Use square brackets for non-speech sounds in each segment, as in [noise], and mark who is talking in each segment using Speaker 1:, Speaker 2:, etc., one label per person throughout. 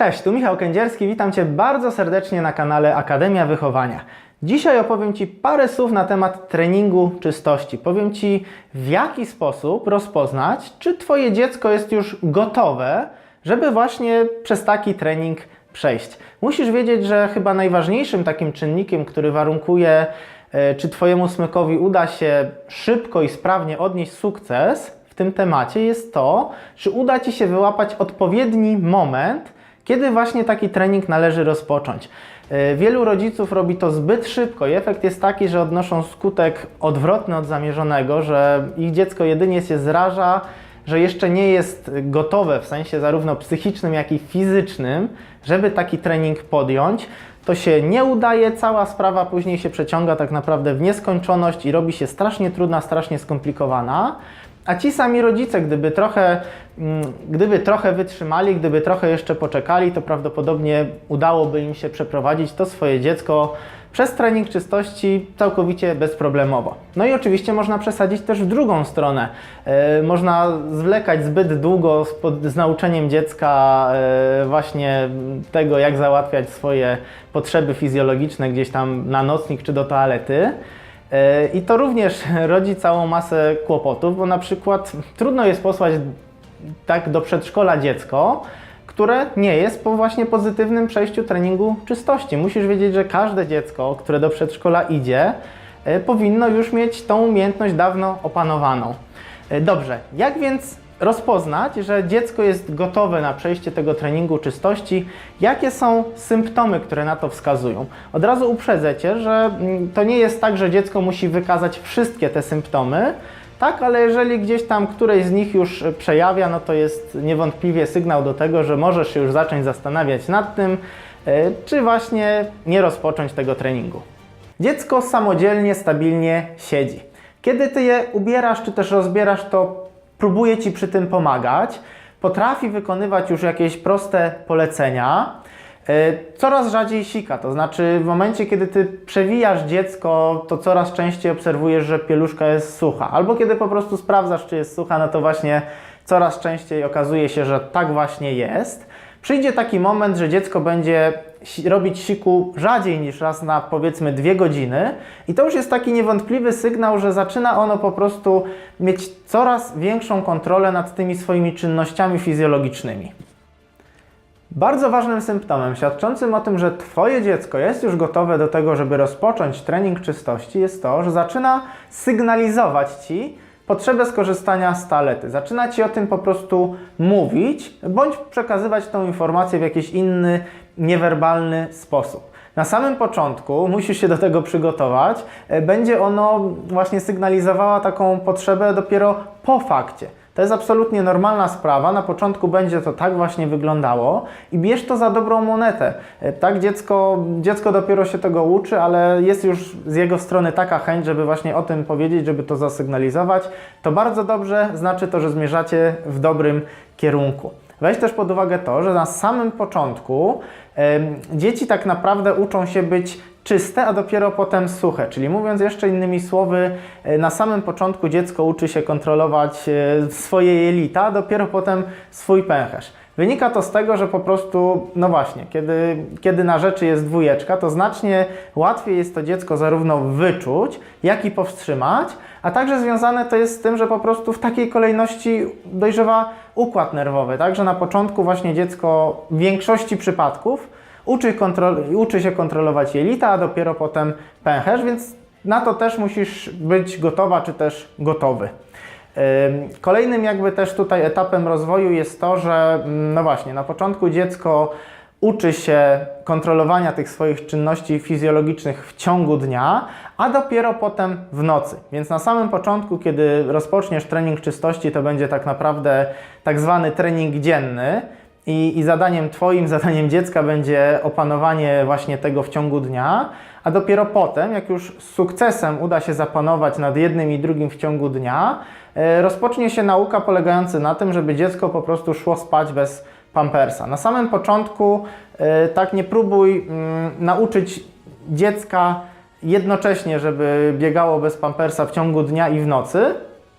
Speaker 1: Cześć, tu Michał Kędzierski, witam Cię bardzo serdecznie na kanale Akademia Wychowania. Dzisiaj opowiem Ci parę słów na temat treningu czystości. Powiem Ci, w jaki sposób rozpoznać, czy Twoje dziecko jest już gotowe, żeby właśnie przez taki trening przejść. Musisz wiedzieć, że chyba najważniejszym takim czynnikiem, który warunkuje, e, czy Twojemu smykowi uda się szybko i sprawnie odnieść sukces w tym temacie, jest to, czy uda Ci się wyłapać odpowiedni moment, kiedy właśnie taki trening należy rozpocząć? E, Wielu rodziców robi to zbyt szybko i efekt jest taki, że odnoszą skutek odwrotny od zamierzonego, że ich dziecko jedynie się zraża, że jeszcze nie jest gotowe w sensie zarówno psychicznym, jak i fizycznym, żeby taki trening podjąć. To się nie udaje, cała sprawa później się przeciąga tak naprawdę w nieskończoność i robi się strasznie trudna, strasznie skomplikowana. A ci sami rodzice, gdyby trochę, mm, gdyby trochę wytrzymali, gdyby trochę jeszcze poczekali, to prawdopodobnie udałoby im się przeprowadzić to swoje dziecko przez trening czystości całkowicie bezproblemowo. No i oczywiście można przesadzić też w drugą stronę. E, można zwlekać zbyt długo z, pod, z nauczeniem dziecka e, właśnie tego, jak załatwiać swoje potrzeby fizjologiczne gdzieś tam na nocnik czy do toalety. E, I to również [laughs] rodzi całą masę kłopotów, bo na przykład trudno jest posłać tak do przedszkola dziecko, które nie jest po właśnie pozytywnym przejściu treningu czystości. Musisz wiedzieć, że każde dziecko, które do przedszkola idzie, e, powinno już mieć tą umiejętność dawno opanowaną. E, Dobrze, jak więc rozpoznać, że dziecko jest gotowe na przejście tego treningu czystości? Jakie są symptomy, które na to wskazują? Od razu uprzedzę Cię, że mm, to nie jest tak, że dziecko musi wykazać wszystkie te symptomy, tak, ale jeżeli gdzieś tam któreś z nich już przejawia, no to jest niewątpliwie sygnał do tego, że możesz się już zacząć zastanawiać nad tym, e, czy właśnie nie rozpocząć tego treningu. Dziecko samodzielnie, stabilnie siedzi. Kiedy ty je ubierasz czy też rozbierasz, to próbuje ci przy tym pomagać. Potrafi wykonywać już jakieś proste polecenia. E, Coraz rzadziej sika, to znaczy w momencie, kiedy ty przewijasz dziecko, to coraz częściej obserwujesz, że pieluszka jest sucha. Albo kiedy po prostu sprawdzasz, czy jest sucha, no to właśnie coraz częściej okazuje się, że tak właśnie jest. Przyjdzie taki moment, że dziecko będzie robić siku rzadziej niż raz na powiedzmy dwie godziny, i to już jest taki niewątpliwy sygnał, że zaczyna ono po prostu mieć coraz większą kontrolę nad tymi swoimi czynnościami fizjologicznymi. Bardzo ważnym symptomem świadczącym o tym, że Twoje dziecko jest już gotowe do tego, żeby rozpocząć trening czystości, jest to, że zaczyna sygnalizować Ci potrzebę skorzystania z toalety. Zaczyna Ci o tym po prostu mówić, bądź przekazywać tą informację w jakiś inny, niewerbalny sposób. Na samym początku musisz się do tego przygotować. e, Będzie ono właśnie sygnalizowała taką potrzebę dopiero po fakcie. To jest absolutnie normalna sprawa. Na początku będzie to tak właśnie wyglądało i bierz to za dobrą monetę. E, Tak, dziecko, dziecko dopiero się tego uczy, ale jest już z jego strony taka chęć, żeby właśnie o tym powiedzieć, żeby to zasygnalizować. To bardzo dobrze, znaczy to, że zmierzacie w dobrym kierunku. Weź też pod uwagę to, że na samym początku dzieci tak naprawdę uczą się być czyste, a dopiero potem suche. Czyli mówiąc jeszcze innymi słowy, e, na samym początku dziecko uczy się kontrolować e, swoje jelita, a dopiero potem swój pęcherz. Wynika to z tego, że po prostu, no właśnie, kiedy, kiedy na rzeczy jest dwójeczka, to znacznie łatwiej jest to dziecko zarówno wyczuć, jak i powstrzymać, a także związane to jest z tym, że po prostu w takiej kolejności dojrzewa układ nerwowy, tak? Że na początku właśnie dziecko w większości przypadków uczy, kontrol, uczy się kontrolować jelita, a dopiero potem pęcherz, więc na to też musisz być gotowa, czy też gotowy. Ym, Kolejnym jakby też tutaj etapem rozwoju jest to, że mm, no właśnie, na początku dziecko uczy się kontrolowania tych swoich czynności fizjologicznych w ciągu dnia, a dopiero potem w nocy. Więc na samym początku, kiedy rozpoczniesz trening czystości, to będzie tak naprawdę tak zwany trening dzienny. I, I zadaniem Twoim, [laughs] zadaniem dziecka będzie opanowanie właśnie tego w ciągu dnia, a dopiero potem, jak już z sukcesem uda się zapanować nad jednym i drugim w ciągu dnia, e, rozpocznie się nauka polegająca na tym, żeby dziecko po prostu szło spać bez pampersa. Na samym początku e, tak nie próbuj mm, nauczyć dziecka jednocześnie, żeby biegało bez pampersa w ciągu dnia i w nocy,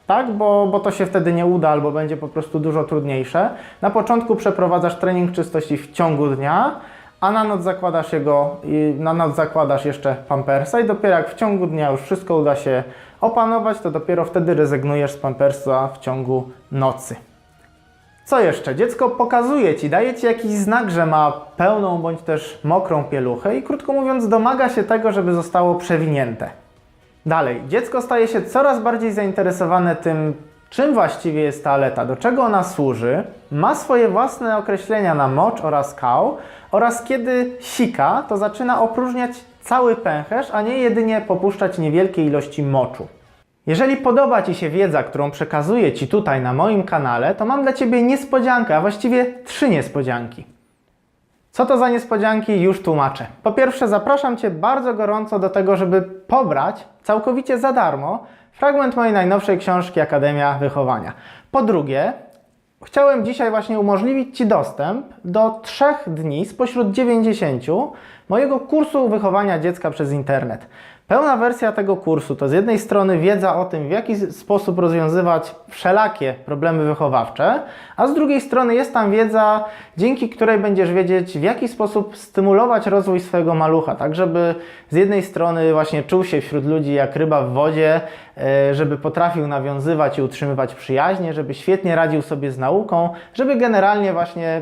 Speaker 1: tak? Bo, bo to się wtedy nie uda albo będzie po prostu dużo trudniejsze. Na początku przeprowadzasz trening czystości w ciągu dnia, a na noc zakładasz jego, na noc zakładasz jeszcze pampersa i dopiero jak w ciągu dnia już wszystko uda się opanować, to dopiero wtedy rezygnujesz z pampersa w ciągu nocy. Co jeszcze? Dziecko pokazuje ci, daje ci jakiś znak, że ma pełną bądź też mokrą pieluchę i krótko mówiąc domaga się tego, żeby zostało przewinięte. Dalej, dziecko staje się coraz bardziej zainteresowane tym, czym właściwie jest toaleta, do czego ona służy, ma swoje własne określenia na mocz oraz kał oraz kiedy sika, to zaczyna opróżniać cały pęcherz, a nie jedynie popuszczać niewielkie ilości moczu. Jeżeli podoba Ci się wiedza, którą przekazuję Ci tutaj na moim kanale, to mam dla Ciebie niespodziankę, a właściwie trzy niespodzianki. Co to za niespodzianki? Już tłumaczę. Po pierwsze, zapraszam Cię bardzo gorąco do tego, żeby pobrać całkowicie za darmo fragment mojej najnowszej książki Akademia Wychowania. Po drugie, chciałem dzisiaj właśnie umożliwić Ci dostęp do trzech dni spośród 90 mojego kursu wychowania dziecka przez internet. Pełna wersja tego kursu to z jednej strony wiedza o tym, w jaki sposób rozwiązywać wszelakie problemy wychowawcze, a z drugiej strony jest tam wiedza, dzięki której będziesz wiedzieć, w jaki sposób stymulować rozwój swojego malucha, tak żeby z jednej strony właśnie czuł się wśród ludzi jak ryba w wodzie, e, żeby potrafił nawiązywać i utrzymywać przyjaźnie, żeby świetnie radził sobie z nauką, żeby generalnie właśnie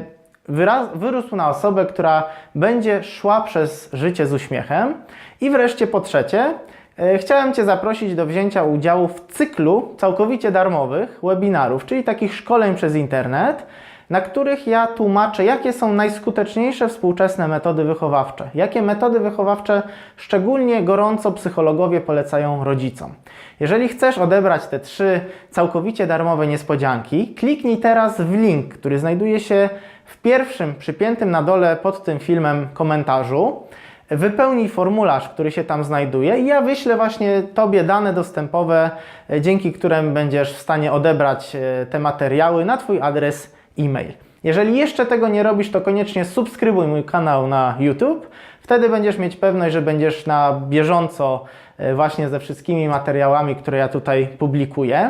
Speaker 1: wyrósł na osobę, która będzie szła przez życie z uśmiechem. I wreszcie po trzecie, e, chciałem Cię zaprosić do wzięcia udziału w cyklu całkowicie darmowych webinarów, czyli takich szkoleń przez internet, na których ja tłumaczę, jakie są najskuteczniejsze współczesne metody wychowawcze, jakie metody wychowawcze szczególnie gorąco psychologowie polecają rodzicom. Jeżeli chcesz odebrać te trzy całkowicie darmowe niespodzianki, kliknij teraz w link, który znajduje się w pierwszym przypiętym na dole pod tym filmem komentarzu. Wypełnij formularz, który się tam znajduje i ja wyślę właśnie Tobie dane dostępowe, e, dzięki którym będziesz w stanie odebrać e, te materiały na Twój adres e-mail. Jeżeli jeszcze tego nie robisz, to koniecznie subskrybuj mój kanał na YouTube. Wtedy będziesz mieć pewność, że będziesz na bieżąco e, właśnie ze wszystkimi materiałami, które ja tutaj publikuję.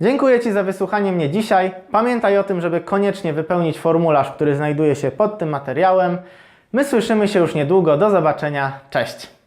Speaker 1: Dziękuję Ci za wysłuchanie mnie dzisiaj. Pamiętaj o tym, żeby koniecznie wypełnić formularz, który znajduje się pod tym materiałem. My słyszymy się już niedługo. Do zobaczenia. Cześć.